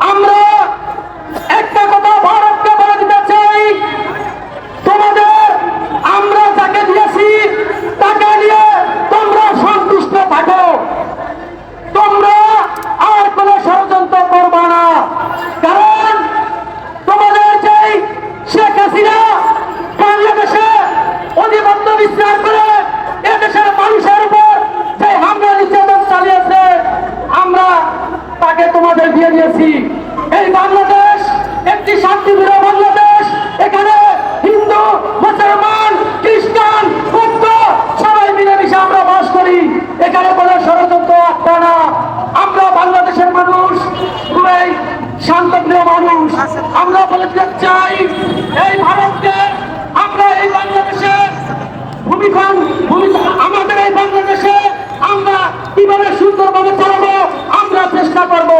আমরা দিয়ে দিয়েছি। এই বাংলাদেশ, একটি শান্তিপ্রিয় বাংলাদেশ। এখানে হিন্দু, মুসলমান, খ্রিস্টান, বৌদ্ধ, সবাই মিলেমিশে আমরা বাস করি। এখানে কোনো ষড়যন্ত্র আটকা না। আমরা বাংলাদেশের মানুষ, খুবই শান্তপ্রিয় মানুষ। আমরা বলতে চাই, এই ভারতকে আমরা এই বাংলাদেশে ভূমিকম্প ভূমিকম্প, আমাদের এই বাংলাদেশে আমরা কীভাবে সুন্দরভাবে চালাবো, আমরা চেষ্টা করব।